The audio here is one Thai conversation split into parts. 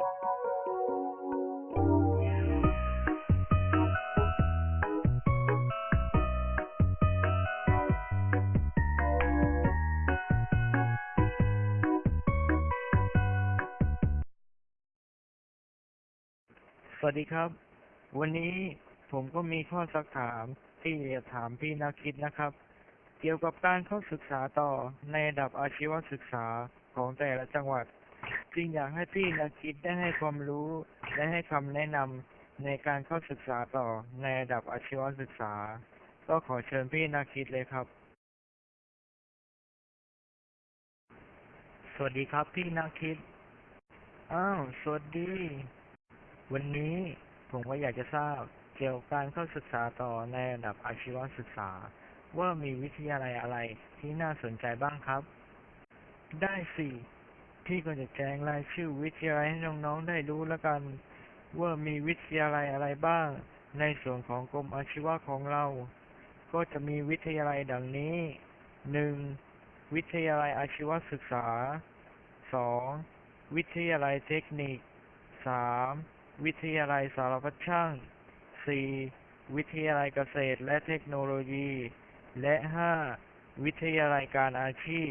สวัสดีครับ วันนี้ผมก็มีข้อสักถามที่จะถามพี่นักคิดนะครับ เกี่ยวกับการเข้าศึกษาต่อในระดับอาชีวศึกษาของแต่ละจังหวัด จึงอยากให้พี่นักคิดได้ให้ความรู้ และให้คำแนะนำในการเข้าศึกษาต่อในระดับอาชีวศึกษา ก็ขอเชิญพี่นักคิดเลยครับ สวัสดีครับพี่นักคิด อ้าว สวัสดี วันนี้ผมก็อยากจะทราบเกี่ยวกับการเข้าศึกษาต่อในระดับอาชีวศึกษา ว่ามีวิทยาลัยอะไรที่น่าสนใจบ้างครับ ได้สิ พี่ก็จะแจ้งรายชื่อวิทยาลัยให้น้องๆได้รู้แล้วกัน ว่ามีวิทยาลัยอะไรบ้าง ในส่วนของกรมอาชีวะของเรา ก็จะมีวิทยาลัยดังนี้หนึ่งวิทยาลัยอาชีวศึกษาสองวิทยาลัยเทคนิคสามวิทยาลัยสารพัดช่าง 4. วิทยาลัยเกษตรและเทคโนโลยี และ 5. วิทยาลัยการอาชีพ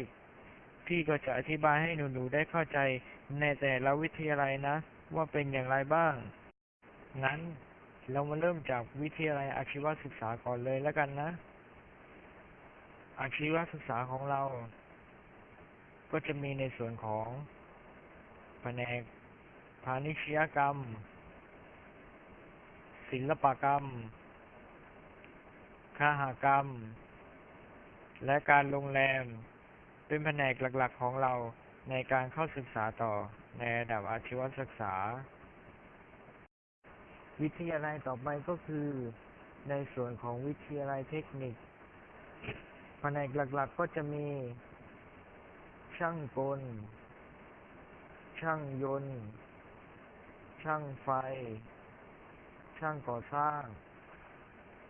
พี่ก็จะอธิบายให้หนูๆได้เข้าใจในแต่ละวิทยาลัยนะ ว่าเป็นอย่างไรบ้าง งั้นเรามาเริ่มจากวิทยาลัยอาชีวศึกษาก่อนเลยแล้วกันนะ อาชีวศึกษาของเรา ก็จะมีในส่วนของแผนกพาณิชยกรรม ศิลปกรรมคหกรรม และการโรงแรม เป็นแผนกหลักๆของเราในการเข้าศึกษาต่อในระดับอาชีวศึกษา วิทยาลัยต่อไปก็คือ ในส่วนของวิทยาลัยเทคนิค แผนกหลักๆก็จะมี ช่างกล ช่างยนต์ ช่างไฟ ช่างก่อสร้าง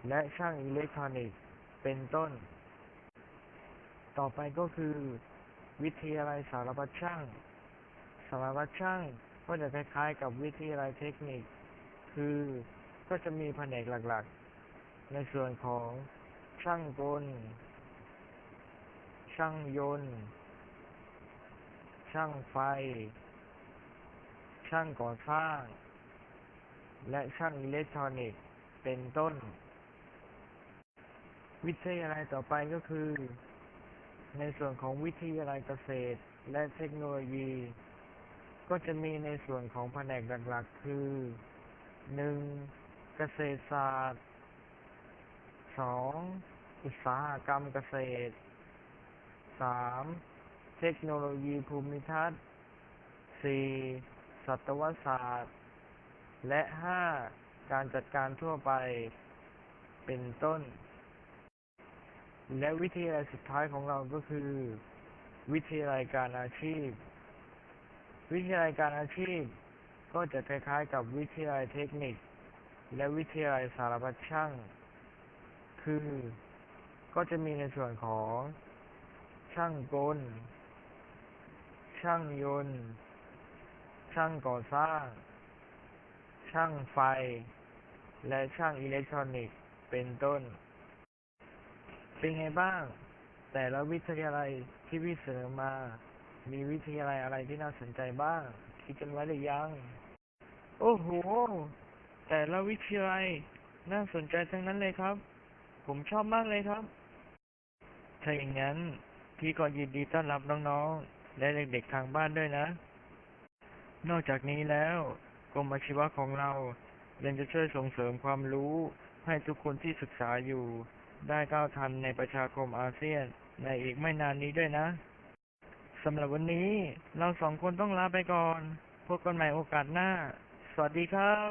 และช่างอิเล็กทรอนิกส์ เป็นต้น ต่อไปก็คือ วิทยาลัยสารพัดช่าง สารพัดช่างก็จะคล้ายๆ กับวิทยาลัยเทคนิค คือก็จะมีแผนกหลักๆ ในส่วนของช่างกล ช่างยนต์ ช่างไฟ ช่างก่อสร้าง และช่างอิเล็กทรอนิกส์ เป็นต้น วิทยาลัยต่อไปก็คือ ในส่วนของวิทยาลัยเกษตร และเทคโนโลยี ก็จะมีในส่วนของแผนกหลักๆ คือหนึ่งเกษตรศาสตร์สองอุตสาหกรรมเกษตรสามเทคโนโลยีภูมิทัศน์สี่สัตวศาสตร์ และห้าการจัดการทั่วไป เป็นต้น และวิทยาลัยสุดท้ายของเราก็คือ วิทยาลัยการอาชีพ วิทยาลัยการอาชีพ ก็จะคล้ายๆกับวิทยาลัยเทคนิค และวิทยาลัยสารพัดช่าง คือ ก็จะมีในส่วนของ ช่างกล ช่างยนต์ ช่างก่อสร้าง ช่างไฟ และช่างอิเล็กทรอนิกส์ เป็นต้น เป็นไงบ้าง แต่ละวิทยาลัยที่พี่เสนอมา มีวิทยาลัยอะไรที่น่าสนใจบ้าง คิดกันไว้หรือยัง โอ้โห แต่ละวิทยาลัยน่าสนใจทั้งนั้นเลยครับ ผมชอบมากเลยครับ ถ้าอย่างนั้น พี่ก็ยินดีต้อนรับน้องๆ และเด็กๆทางบ้านด้วยนะ นอกจากนี้แล้วกรมอาชีวะของเรายังจะช่วยส่งเสริมความรู้ให้ทุกคนที่ศึกษาอยู่ ได้ก้าวทันในประชาคมอาเซียนในอีกไม่นานนี้ด้วยนะสำหรับวันนี้เราสองคนต้องลาไปก่อน พบกันใหม่โอกาสหน้า สวัสดีครับ